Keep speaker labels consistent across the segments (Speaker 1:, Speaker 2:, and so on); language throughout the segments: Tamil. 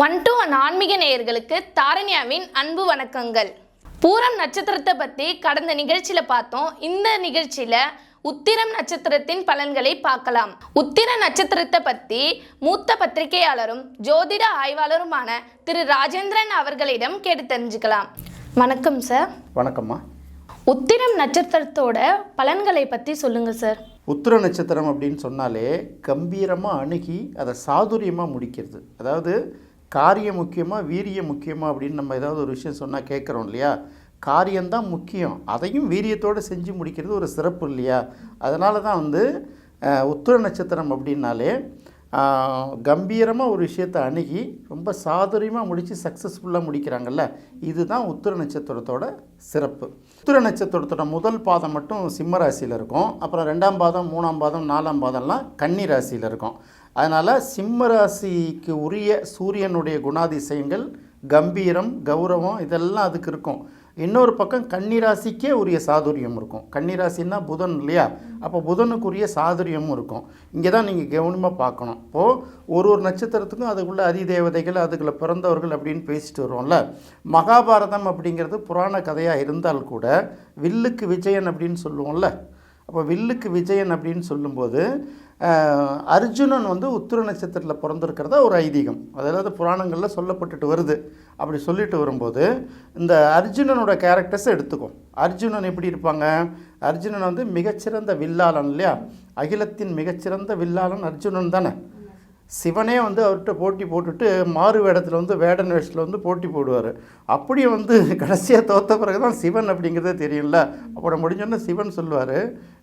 Speaker 1: ஒன் டு ஒன் ஆன்மீக நேயர்களுக்கு தாரண்யாவின் அன்பு வணக்கங்கள். பூரம் நட்சத்திரத்தை பற்றி கடந்த நிகழ்ச்சியில் பார்த்தோம். இந்த நிகழ்ச்சியில் உத்திரம் நட்சத்திரத்தின் பலன்களை பார்க்கலாம். உத்திர நட்சத்திரத்தை பற்றி மூத்த பத்திரிகையாளரும் ஜோதிட ஆய்வாளருமான திரு ராஜேந்திரன் அவர்களிடம் கேட்டு தெரிஞ்சுக்கலாம். வணக்கம் சார்.
Speaker 2: வணக்கம்மா.
Speaker 1: உத்திரம் நட்சத்திரத்தோட பலன்களை பற்றி சொல்லுங்கள் சார்.
Speaker 2: உத்திர நட்சத்திரம் அப்படின்னு சொன்னாலே கம்பீரமாக அணுகி அதை சாதுரியமாக முடிக்கிறது. அதாவது காரியம் முக்கியமாக வீரியம் முக்கியமாக அப்படின்னு நம்ம ஏதாவது ஒரு விஷயம் சொன்னால் கேட்குறோம் இல்லையா? காரியம்தான் முக்கியம். அதையும் வீரியத்தோடு செஞ்சு முடிக்கிறது ஒரு சிறப்பு இல்லையா? அதனால தான் வந்து உத்திர நட்சத்திரம் அப்படின்னாலே கம்பீரமாக ஒரு விஷயத்தை அணுகி ரொம்ப சாதுரியமாக முடித்து சக்ஸஸ்ஃபுல்லாக முடிக்கிறாங்கல்ல இதுதான் உத்திர நட்சத்திரத்தோட சிறப்பு. உத்திர நட்சத்திரத்தோட முதல் பாதம் மட்டும் சிம்ம ராசியில் இருக்கும். அப்புறம் ரெண்டாம் பாதம் மூணாம் பாதம் நாலாம் பாதம்லாம் கன்னி ராசியில் இருக்கும். அதனால் சிம்ம ராசிக்கு உரிய சூரியனுடைய குணாதிசயங்கள் கம்பீரம் கௌரவம் இதெல்லாம் அதுக்கு இருக்கும். இன்னொரு பக்கம் கன்னிராசிக்கே உரிய சாதுரியம் இருக்கும். கன்னிராசின்னா புதன் இல்லையா? அப்போ புதனுக்குரிய சாதுரியமும் இருக்கும். இங்கே தான் நீங்கள் கவனமாக பார்க்கணும். இப்போது ஒரு ஒரு நட்சத்திரத்துக்கும் அதுக்குள்ள அதிதேவதைகள் அதுக்குள்ள பிறந்தவர்கள் அப்படின்னு பேசிட்டு வருவோம்ல மகாபாரதம் அப்படிங்கிறது புராண கதையாக இருந்தால் கூட வில்லுக்கு விஜயன் அப்படின்னு சொல்லுவோம்ல. அப்போ வில்லுக்கு விஜயன் அப்படின்னு சொல்லும்போது அர்ஜுனன் வந்து உத்திர நட்சத்திரத்தில் பிறந்திருக்கிறதா ஒரு ஐதீகம். அதாவது புராணங்களில் சொல்லப்பட்டுட்டு வருது. அப்படி சொல்லிட்டு வரும்போது இந்த அர்ஜுனனோட கேரக்டர்ஸை எடுத்துக்கும் அர்ஜுனன் எப்படி இருப்பாங்க? அர்ஜுனன் வந்து மிகச்சிறந்த வில்லாளன் இல்லையா? அகிலத்தின் மிகச்சிறந்த வில்லாளன் அர்ஜுனன் தானே? சிவனே வந்து அவர்கிட்ட போட்டி போட்டுட்டு மாறு வேடத்தில் வந்து வேடன் வேஷத்தில் வந்து போட்டி போடுவார். அப்படியே வந்து கடைசியாக தோத்த பிறகு தான் சிவன் அப்படிங்கிறதே தெரியும்ல? அப்புறம் முடிஞ்சோன்னே சிவன் சொல்லுவார்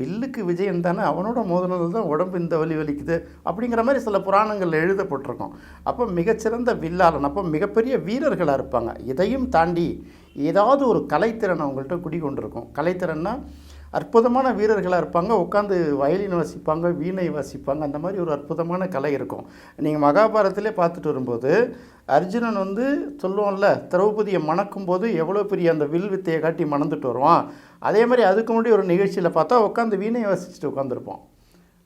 Speaker 2: வில்லுக்கு விஜயம் தானே அவனோட மோதனது தான் உடம்பு இந்த வலி வலிக்குது அப்படிங்கிற மாதிரி சில புராணங்களில் எழுதப்பட்டிருக்கும். அப்போ மிகச்சிறந்த வில்லாளன் அப்போ மிகப்பெரிய வீரர்களாக இருப்பாங்க. இதையும் தாண்டி ஏதாவது ஒரு கலைத்திறன் அவங்கள்ட்ட குடிகொண்டிருக்கும். கலைத்திறன்னா அற்புதமான வீரர்களாக இருப்பாங்க. உட்காந்து வயலின் வாசிப்பாங்க வீணை வாசிப்பாங்க. அந்த மாதிரி ஒரு அற்புதமான கலை இருக்கும். நீங்கள் மகாபாரதத்திலே பார்த்துட்டு வரும்போது அர்ஜுனன் வந்து சொல்லுவோம்ல திரௌபதியை மணக்கும் போது எவ்வளோ பெரிய அந்த வில் வித்தையை காட்டி மணந்துட்டு வருவான். அதே மாதிரி அதுக்கு முன்னாடி ஒரு நிகழ்ச்சியில் பார்த்தா உட்காந்து வீணை வாசிச்சுட்டு உட்காந்துருப்போம்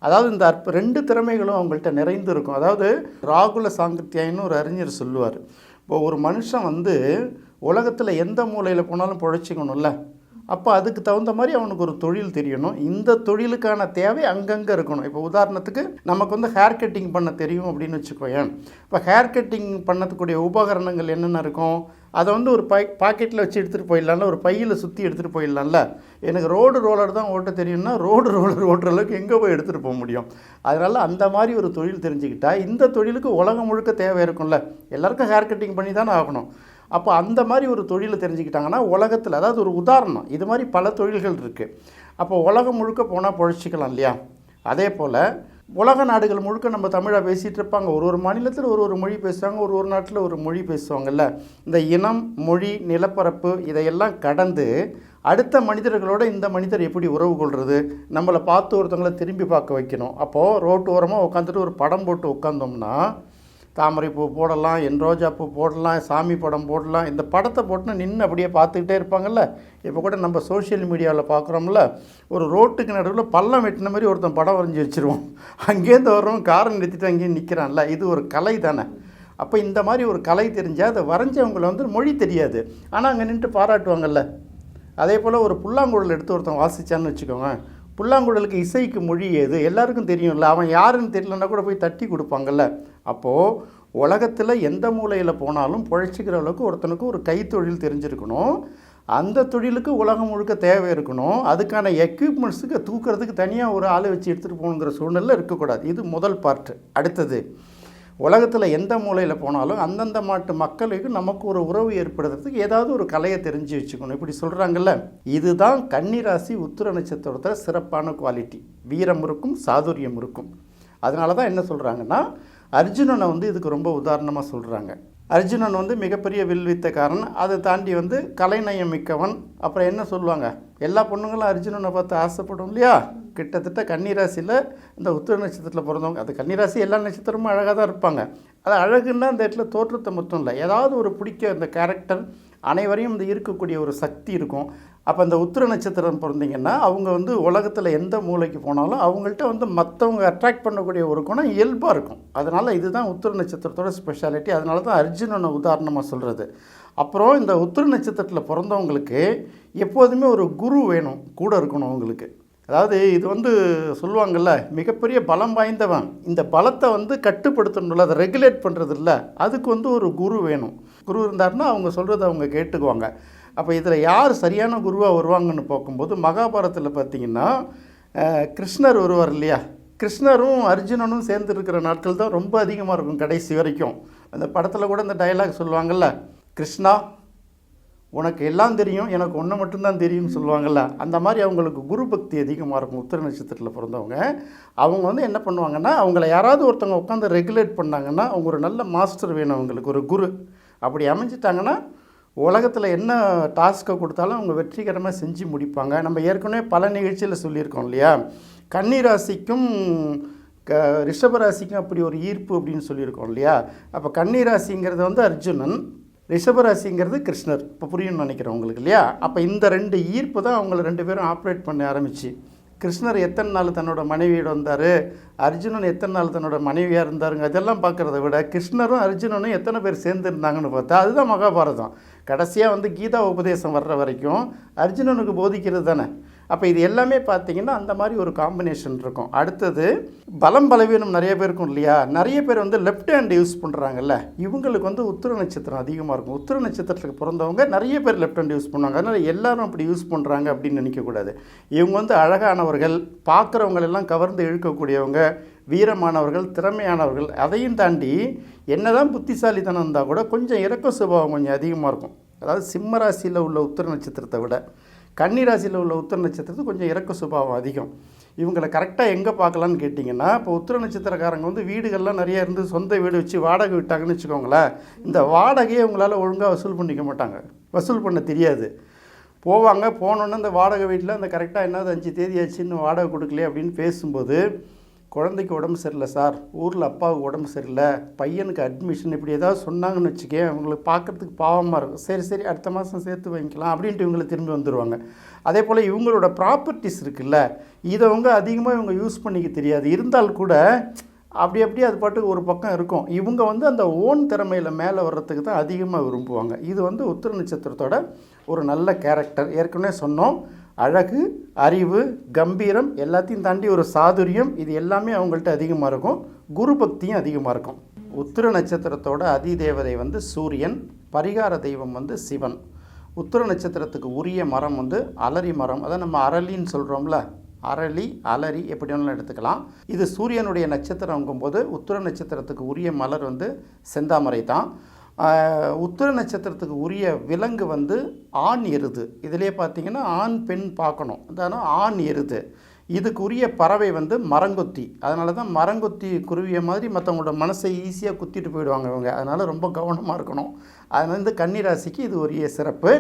Speaker 2: அதாவது இந்த அற்ப ரெண்டு திறமைகளும் அவங்கள்ட்ட நிறைந்து இருக்கும். அதாவது ராகுல சாங்கித்யாயின்னு ஒரு அறிஞர் சொல்லுவார். இப்போ ஒரு மனுஷன் வந்து உலகத்தில் எந்த மூலையில் போனாலும் பிழைச்சிக்கணும்ல. அப்போ அதுக்கு தகுந்த மாதிரி அவனுக்கு ஒரு தொழில் தெரியணும். இந்த தொழிலுக்கான தேவை அங்கங்கே இருக்கணும். இப்போ உதாரணத்துக்கு நமக்கு வந்து ஹேர் கட்டிங் பண்ண தெரியும் அப்படின்னு வச்சுக்கோயேன். இப்போ ஹேர் கட்டிங் பண்ணத்துக்கூடிய உபகரணங்கள் என்னென்ன இருக்கும்? அதை வந்து ஒரு பை பாக்கெட்டில் வச்சு எடுத்துகிட்டு போயிடலாம்ல? ஒரு பையில் சுற்றி எடுத்துகிட்டு போயிடலாம்ல? எனக்கு ரோடு ரோலர் தான் ஓட்ட தெரியும்னா ரோடு ரோலர் ஓட்டுற அளவுக்கு எங்கே போய் எடுத்துகிட்டு போக முடியும்? அதனால் அந்த மாதிரி ஒரு தொழில் தெரிஞ்சுக்கிட்டால் இந்த தொழிலுக்கு உலகம் முழுக்க தேவை இருக்கும்ல. எல்லாருக்கும் ஹேர் கட்டிங் பண்ணி தானே ஆகணும். அப்போ அந்த மாதிரி ஒரு தொழிலை தெரிஞ்சுக்கிட்டாங்கன்னா உலகத்தில் அதாவது ஒரு உதாரணம் இது மாதிரி பல தொழில்கள் இருக்குது அப்போ உலகம் முழுக்க போனால் பொழைச்சிக்கலாம் இல்லையா? அதே போல் உலக நாடுகள் முழுக்க நம்ம தமிழாக பேசிகிட்டு இருப்பாங்க. ஒரு ஒரு மாநிலத்தில் ஒரு ஒரு மொழி பேசுவாங்க ஒரு ஒரு நாட்டில் ஒரு மொழி பேசுவாங்கல்ல. இந்த இனம் மொழி நிலப்பரப்பு இதையெல்லாம் கடந்து அடுத்த மனிதர்களோட இந்த மனிதர் எப்படி உறவு கொள்வது நம்மளை பார்த்து ஒருத்தவங்கள திரும்பி பார்க்க வைக்கணும். அப்போது ரோட்டு ஓரமாக உட்காந்துட்டு ஒரு படம் போட்டு உட்காந்தோம்னா தாமரை பூ போடலாம் என் ரோஜா பூ போடலாம் சாமி படம் போடலாம். இந்த படத்தை போட்டுன்னு நின்று அப்படியே பார்த்துக்கிட்டே இருப்பாங்கல்ல? இப்போ கூட நம்ம சோஷியல் மீடியாவில் பார்க்குறோம்ல ஒரு ரோட்டுக்கு நடுவில் பள்ளம் வெட்டின மாதிரி ஒருத்தன் படம் வரைஞ்சி வச்சுருவோம் அங்கேருந்து வர்றோம் காரை நிறுத்திட்டு அங்கேயும் நிற்கிறான்ல இது ஒரு கலை தானே. அப்போ இந்த மாதிரி ஒரு கலை தெரிஞ்சால் அதை வரைஞ்சவங்களை வந்து மொழி தெரியாது. ஆனால் அங்கே நின்று பாராட்டுவாங்கல்ல. அதே போல் ஒரு புல்லாங்குழல் எடுத்து ஒருத்தன் வாசிச்சான்னு வச்சுக்கோங்க. புல்லாங்குழலுக்கு இசைக்கு மொழி ஏது எல்லாருக்கும் தெரியும்ல. அவன் யாருன்னு தெரியலன்னா கூட போய் தட்டி கொடுப்பாங்கல்ல. அப்போது உலகத்தில் எந்த மூலையில் போனாலும் பிழைச்சிக்கிற அளவுக்கு ஒருத்தனுக்கு ஒரு கைத்தொழில் தெரிஞ்சிருக்கணும். அந்த தொழிலுக்கு உலகம் முழுக்க தேவை இருக்கணும். அதுக்கான எக்யூப்மெண்ட்ஸுக்கு தூக்கிறதுக்கு தனியாக ஒரு ஆளை வச்சு எடுத்துகிட்டு போகணுங்கிற சூழ்நிலை இருக்கக்கூடாது. இது முதல் பார்ட்டு அடுத்தது உலகத்தில் எந்த மூலையில் போனாலும் அந்தந்த மாட்டு மக்களுக்கு நமக்கு ஒரு உறவு ஏற்படுத்துறதுக்கு ஏதாவது ஒரு கலையை தெரிஞ்சு வச்சுக்கணும். இப்படி சொல்கிறாங்கல்ல இதுதான் கன்னிராசி உத்திர நட்சத்திரத்தில் சிறப்பான குவாலிட்டி வீரம் இருக்கும் சாதுரியம் இருக்கும். அதனால தான் என்ன சொல்கிறாங்கன்னா அர்ஜுனனை வந்து இதுக்கு ரொம்ப உதாரணமாக சொல்கிறாங்க அர்ஜுனன் வந்து மிகப்பெரிய வில்வித்தக்காரன். அதை தாண்டி வந்து கலைநயம் மிக்கவன். அப்புறம் என்ன சொல்லுவாங்க? எல்லா பொண்ணுங்களும் அர்ஜுனனை பார்த்து ஆசைப்படும் இல்லையா? கிட்டத்தட்ட கன்னிராசியில் இந்த உத்திர நட்சத்திரத்தில் பிறந்தவங்க அது கன்னிராசி எல்லா நட்சத்திரமும் அழகாக தான் இருப்பாங்க. அது அழகுன்னா அந்த இடத்துல தோற்றத்தை மட்டும் இல்லை. ஏதாவது ஒரு பிடிக்க அந்த கேரக்டர் அனைவரையும் இந்த இருக்கக்கூடிய ஒரு சக்தி இருக்கும். அப்போ அந்த உத்திர நட்சத்திரம் பிறந்தீங்கன்னா அவங்க வந்து உலகத்தில் எந்த மூலைக்கு போனாலும் அவங்கள்ட்ட வந்து மற்றவங்க அட்ராக்ட் பண்ணக்கூடிய ஒரு குணம் இயல்பாக இருக்கும். அதனால் இதுதான் உத்திர நட்சத்திரத்தோட ஸ்பெஷாலிட்டி அதனால தான் அர்ஜுனனை உதாரணமாக சொல்கிறது அப்புறம் இந்த உத்திர நட்சத்திரத்தில் பிறந்தவங்களுக்கு எப்போதுமே ஒரு குரு வேணும் கூட இருக்கணும் அவங்களுக்கு. அதாவது இது வந்து சொல்லுவாங்கள்ல மிகப்பெரிய பலம் வாய்ந்தவன். இந்த பலத்தை வந்து கட்டுப்படுத்தணும்ல அதை ரெகுலேட் பண்ணுறது இல்லை அதுக்கு வந்து ஒரு குரு வேணும். குரு இருந்தாருன்னா அவங்க சொல்கிறத அவங்க கேட்டுக்குவாங்க. அப்போ இதில் யார் சரியான குருவாக வருவாங்கன்னு பார்க்கும்போது மகாபாரதத்தில் பார்த்தீங்கன்னா கிருஷ்ணர் வருவார் இல்லையா? கிருஷ்ணரும் அர்ஜுனனும் சேர்ந்து இருக்கிற நாட்கள் தான் ரொம்ப அதிகமாக இருக்கும் கடைசி வரைக்கும். அந்த படத்தில் கூட இந்த டயலாக் சொல்லுவாங்கள்ல கிருஷ்ணா உனக்கு எல்லாம் தெரியும் எனக்கு ஒன்று மட்டும்தான் தெரியும்னு சொல்லுவாங்கள்ல அந்த மாதிரி அவங்களுக்கு குரு பக்தி அதிகமாக இருக்கும் உத்திர நட்சத்திரத்தில் பிறந்தவங்க. அவங்க வந்து என்ன பண்ணுவாங்கன்னா அவங்கள யாராவது ஒருத்தவங்க உட்காந்து ரெகுலேட் பண்ணாங்கன்னா அவங்க ஒரு நல்ல மாஸ்டர் வேணும் அவங்களுக்கு ஒரு குரு. அப்படி அமைஞ்சிட்டாங்கன்னா உலகத்தில் என்ன டாஸ்க்கை கொடுத்தாலும் அவங்க வெற்றிகரமாக செஞ்சு முடிப்பாங்க. நம்ம ஏற்கனவே பல நிகழ்ச்சியில் சொல்லியிருக்கோம் இல்லையா? கன்னிராசிக்கும் க ரிஷபராசிக்கும் அப்படி ஒரு ஈர்ப்பு அப்படின்னு சொல்லியிருக்கோம் இல்லையா? அப்போ கன்னிராசிங்கிறது வந்து அர்ஜுனன் ரிஷபராசிங்கிறது கிருஷ்ணர். இப்போ புரியும்னு நினைக்கிறேன் உங்களுக்கு இல்லையா? அப்போ இந்த ரெண்டு ஈர்ப்பு தான் அவங்கள ரெண்டு பேரும் ஆப்ரேட் பண்ண ஆரம்பிச்சு. கிருஷ்ணர் எத்தனை நாள் தன்னோட மனைவியோட வந்தார்? அர்ஜுனன் எத்தனை நாள் தன்னோட மனைவியாக இருந்தாருங்க? அதெல்லாம் பார்க்குறத விட கிருஷ்ணரும் அர்ஜுனனும் எத்தனை பேர் சேர்ந்து இருந்தாங்கன்னு பார்த்தா அதுதான் மகாபாரதம். கடைசியாக வந்து கீதா உபதேசம் வர்ற வரைக்கும் அர்ஜுனனுக்கு போதிக்கிறது தானே? அப்போ இது எல்லாமே பார்த்தீங்கன்னா அந்த மாதிரி ஒரு காம்பினேஷன் இருக்கும். அடுத்தது பலம் பலவீனம் நிறைய பேருக்கும் இல்லையா? நிறைய பேர் வந்து லெஃப்ட் ஹேண்ட் யூஸ் பண்ணுறாங்கல்ல இவங்களுக்கு வந்து உத்திர நட்சத்திரம் அதிகமாக இருக்கும். உத்திர நட்சத்திரத்துக்கு பிறந்தவங்க நிறைய பேர் லெஃப்ட் ஹேண்ட் யூஸ் பண்ணுவாங்க. அதனால் எல்லாரும் அப்படி யூஸ் பண்ணுறாங்க அப்படின்னு நினைக்கக்கூடாது. இவங்க வந்து அழகானவர்கள் பார்க்குறவங்களெல்லாம் கவர்ந்து இழுக்கக்கூடியவங்க வீரமானவர்கள் திறமையானவர்கள் அதையும் தாண்டி என்னதான் புத்திசாலித்தனம் இருந்தால் கூட கொஞ்சம் இறக்க சுபாவம் கொஞ்சம் அதிகமாக இருக்கும். அதாவது சிம்மராசியில் உள்ள உத்திர நட்சத்திரத்தை விட. கன்னிராசியில் உள்ள உத்திர நட்சத்திரத்துக்கு கொஞ்சம் இறக்க சுபாவம் அதிகம். இவங்களை கரெக்டாக எங்கே பார்க்கலான்னு கேட்டிங்கன்னா இப்போ உத்திர நட்சத்திரக்காரங்க வந்து வீடுகள்லாம் நிறைய இருந்து சொந்த வீடு வச்சு வாடகை விட்டாங்கன்னு வச்சுக்கோங்களேன் இந்த வாடகையை உங்களால் ஒழுங்காக வசூல் பண்ணிக்க மாட்டாங்க. வசூல் பண்ண தெரியாது. போவாங்க போனோன்னே அந்த வாடகை வீட்டில் அந்த கரெக்டாக என்னது அஞ்சு தேதி ஆச்சுன்னு வாடகை கொடுக்கலையே அப்படின்னு பேசும்போது குழந்தைக்கு உடம்பு சரியில்லை சார். ஊரில் அப்பாவுக்கு உடம்பு சரியில்லை. பையனுக்கு அட்மிஷன் இப்படி ஏதாவது சொன்னாங்கன்னு வச்சுக்கேன் அவங்களுக்கு பார்க்கறதுக்கு பாவமாக இருக்கும். சரி சரி அடுத்த மாதம் சேர்த்து வாங்கிக்கலாம் அப்படின்ட்டு இவங்களை திரும்பி வந்துடுவாங்க அதே போல் இவங்களோட ப்ராப்பர்ட்டிஸ் இருக்குல்ல இதை அவங்க அதிகமாக இவங்க யூஸ் பண்ணிக்க தெரியாது. இருந்தால் கூட அப்படி அப்படியே அது பாட்டுக்கு ஒரு பக்கம் இருக்கும். இவங்க வந்து அந்த ஓன் திறமையில் மேலே வர்றதுக்கு தான் அதிகமாக விரும்புவாங்க. இது வந்து உத்திர நட்சத்திரத்தோட ஒரு நல்ல கேரக்டர் ஏற்கனவே சொன்னோம். அழகு அறிவு கம்பீரம் எல்லாத்தையும் தாண்டி ஒரு சாதுரியம் இது எல்லாமே அவங்கள்ட்ட அதிகமாக இருக்கும். குரு பக்தியும் அதிகமாக இருக்கும். உத்திர நட்சத்திரத்தோட அதிதேவதை வந்து சூரியன் பரிகார தெய்வம் வந்து சிவன். உத்திர நட்சத்திரத்துக்கு உரிய மரம் வந்து அலரி மரம். அதான் நம்ம அரளின்னு சொல்கிறோம்ல அரளி அலரி எப்படி வேணாலும் எடுத்துக்கலாம். இது சூரியனுடைய நட்சத்திரங்கும்போது உத்திர நட்சத்திரத்துக்கு உரிய மலர் வந்து செந்தாமரை தான். உத்திர நட்சத்திரத்துக்கு உரிய விலங்கு வந்து ஆண் எருது. இதிலே பார்த்தீங்கன்னா ஆண் பெண் பார்க்கணும். அதனால் ஆண் எருது. இதுக்கு உரிய பறவை வந்து மரங்கொத்தி. அதனால தான் மரங்கொத்தி குருவிய மாதிரி மற்றவங்களோட மனசை ஈஸியாக குத்திட்டு போயிடுவாங்க இவங்க. அதனால் ரொம்ப கவனமாக இருக்கணும். அதனால் இந்த கன்னிராசிக்கு இது உரிய சிறப்பு.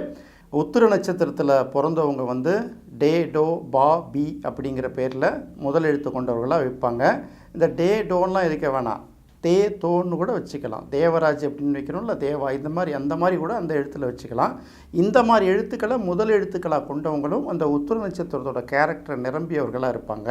Speaker 2: உத்திர நட்சத்திரத்தில் பிறந்தவங்க வந்து டே டோ பா பி அப்படிங்கிற பேரில் முதல் எழுத்து கொண்டவர்களாக வைப்பாங்க. இந்த டே டோன்லாம் இருக்க வேணாம். தே தோன்னு கூட வச்சுக்கலாம். தேவராஜ் அப்படின்னு வைக்கிறோம்ல தேவா இந்த மாதிரி அந்த மாதிரி கூட அந்த எழுத்தில் வச்சுக்கலாம். இந்த மாதிரி எழுத்துக்களை முதல் எழுத்துக்களாக கொண்டவங்களும் அந்த உத்திர நட்சத்திரத்தோட கேரக்டர் நிரம்பியவர்களாக இருப்பாங்க.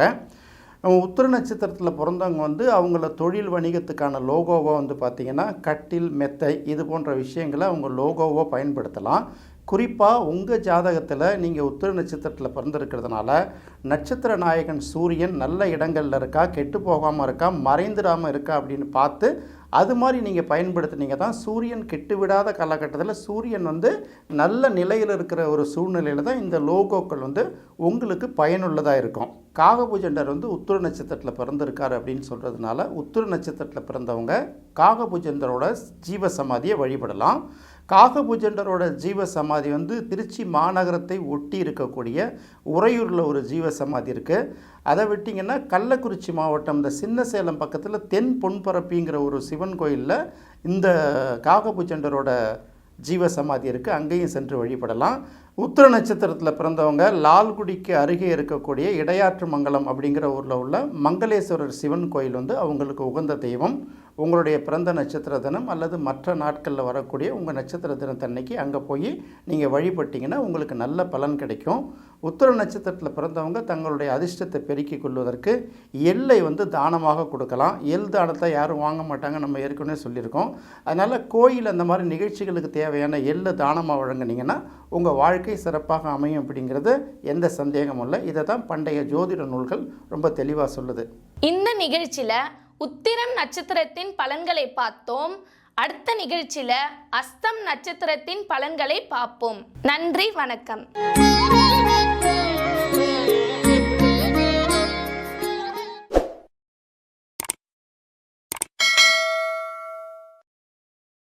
Speaker 2: உத்திர நட்சத்திரத்தில் பிறந்தவங்க வந்து அவங்கள தொழில் வணிகத்துக்கான லோகோவை வந்து பார்த்திங்கன்னா கட்டில் மெத்தை இது போன்ற விஷயங்களை அவங்க லோகோவை பயன்படுத்தலாம். குறிப்பாக உங்கள் ஜாதகத்தில் நீங்கள் உத்திர நட்சத்திரத்தில் பிறந்திருக்கிறதுனால நட்சத்திர நாயகன் சூரியன் நல்ல இடங்களில் இருக்கா கெட்டு போகாமல் இருக்கா மறைந்துடாமல் இருக்கா அப்படின்னு பார்த்து அது மாதிரி நீங்கள் பயன்படுத்துனீங்க தான் சூரியன் கெட்டு விடாத காலகட்டத்தில் சூரியன் வந்து நல்ல நிலையில் இருக்கிற ஒரு சூழ்நிலையில் தான் இந்த லோகோக்கள் வந்து உங்களுக்கு பயனுள்ளதாக இருக்கும். காகபூஜண்டர் வந்து உத்திர நட்சத்திரத்தில் பிறந்திருக்கார் அப்படின்னு சொல்கிறதுனால உத்திர நட்சத்திரத்தில் பிறந்தவங்க காகபூஜண்டரோட ஜீவ சமாதியை வழிபடலாம். காகபூஜண்டரோட ஜீவ சமாதி வந்து திருச்சி மாநகரத்தை ஒட்டி இருக்கக்கூடிய உறையூரில் ஒரு ஜீவ சமாதி இருக்குது அதை விட்டிங்கன்னா கள்ளக்குறிச்சி மாவட்டம் இந்த சின்ன சேலம் பக்கத்தில் தென் பொன்பரப்பிங்கிற ஒரு சிவன் கோயிலில் இந்த காகபூஜண்டரோட ஜீவசமாதி இருக்குது அங்கேயும் சென்று வழிபடலாம். உத்திர நட்சத்திரத்தில் பிறந்தவங்க லால்குடிக்கு அருகே இருக்கக்கூடிய இடையாற்று மங்கலம் அப்படிங்கிற ஊரில் உள்ள மங்களேஸ்வரர் சிவன் கோயில் வந்து அவங்களுக்கு உகந்த தெய்வம். உங்களுடைய பிறந்த நட்சத்திர தினம் அல்லது மற்ற நாட்களில் வரக்கூடிய உங்கள் நட்சத்திர தினத்தன்னைக்கு அங்கே போய் நீங்கள் வழிபட்டிங்கன்னா உங்களுக்கு நல்ல பலன் கிடைக்கும். உத்தர நட்சத்திரத்தில் பிறந்தவங்க தங்களுடைய அதிர்ஷ்டத்தை பெருக்கிக் கொள்வதற்கு எள்ளை வந்து தானமாக கொடுக்கலாம். எள் தானத்தை யாரும் வாங்க மாட்டாங்க நம்ம ஏற்கனவே சொல்லியிருக்கோம். அதனால் கோயில் அந்த மாதிரி நிகழ்ச்சிகளுக்கு தேவையான எள்ளை தானமாக வழங்கினீங்கன்னா உங்கள் வாழ்க்கை சிறப்பாக அமையும் அப்படிங்கிறது எந்த சந்தேகமும் இல்லை. இதை தான் பண்டைய ஜோதிட நூல்கள் ரொம்ப தெளிவாக சொல்லுது.
Speaker 1: இந்த நிகழ்ச்சியில் உத்திரம் நட்சத்திரத்தின் பலன்களை பார்த்தோம். அடுத்த நிகழ்ச்சியில அஸ்தம் நட்சத்திரத்தின் பலன்களை பார்ப்போம். நன்றி வணக்கம்.